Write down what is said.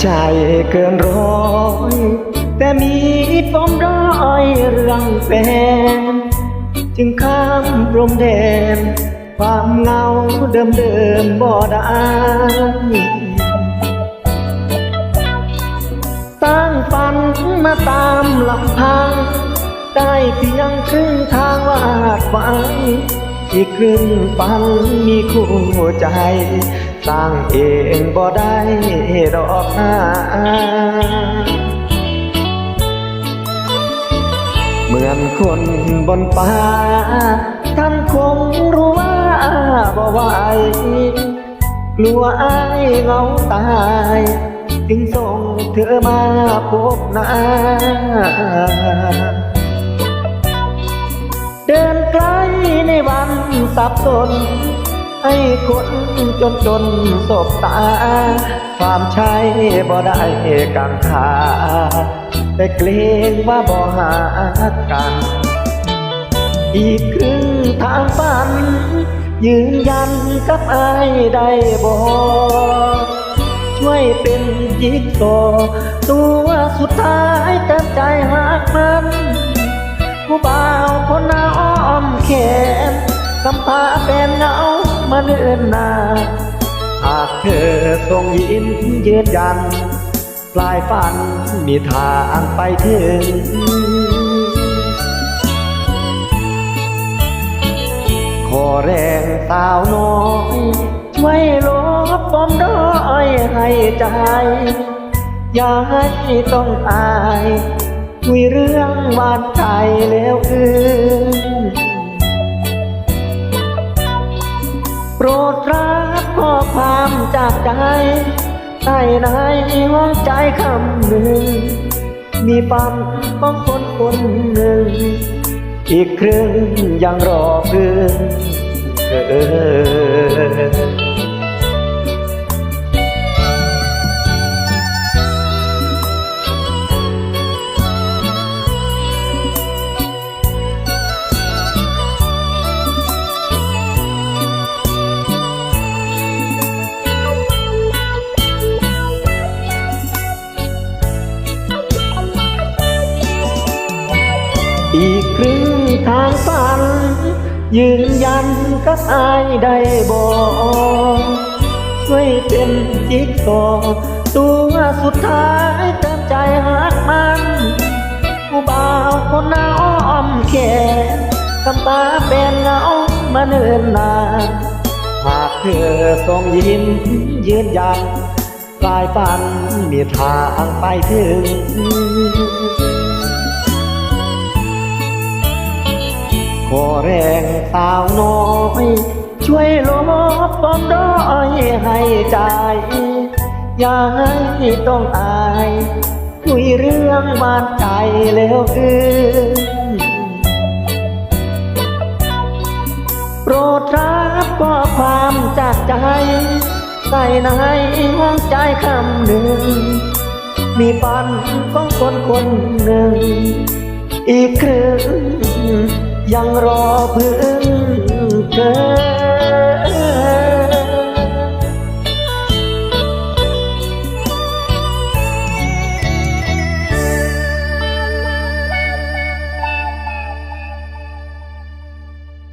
ใจเกินร้อยแต่มีปมด้อยเรื่องแฟนจึงข้ามพรมแดน ความเงาเดิมเดิมบ่ได้ตั้งฝันมาตามลำพังได้เพียงครึ่งทางวาดฝัน อีกครึ่งฝันมีคู่ใจ สร้างเองบ่ได้ดอกนาเหมือนคนบนป่าท่านคงรู้ว่าบ่ไหวกลัวอายเงาตาย จึงส่งเธอมาพบหน้า เดินไกล ในวันสับสน ให้คนจนจนสบตา ความใช่บ่ได้กังขาแต่เกรงว่าบ่หากัน อีกครึ่งทางฝัน ยืนยันกับอายได้บอกช่วยเป็นจิ๊กโซตัวสุดท้ายเต็มใจหักมัน ผู้บ่าวคนหน้าอ้อมแขนกำพาเป็นเงามาเนื่อนนานหากเธอทรงยิ้มยืนยัน ปลายฝันมีทางไปถึงขอแรงสาวน้อยช่วยลบปมด้อยให้ใจอย่าให้ต้องอายคุยเรื่องวาน แล้วคืนโปรดรับข้อความจากใจใต้ในห้องใจคำหนึ่ง มีปันของคนคนหนึ่ง อีกครึ่งยังรอเพื่อนเออ อีกครึ่งทางฝัน ยืนยันกับอายได้บอกช่วยเป็นจิ๊กซอตัวสุดท้ายเต็มใจหักมัน ผู้บ่าวคนหน้าอ้อมแขนกำตาเป็นเงามาเนิ่นนานหากเธอทรงยิ้มยืนยันปลายฝันมีทางไปถึง ขอแรงสาวน้อย ช่วยลบปมด้อยให้ใจ อย่าให้ต้องอายคุยเรื่องบาดใจแล้วคืนโปรดรับข้อความจากใจ ใส่ในห้องใจคำหนึ่ง มีปันของคนคนหนึ่ง อีกครึ่ง ยังรอเพึ่งเธอ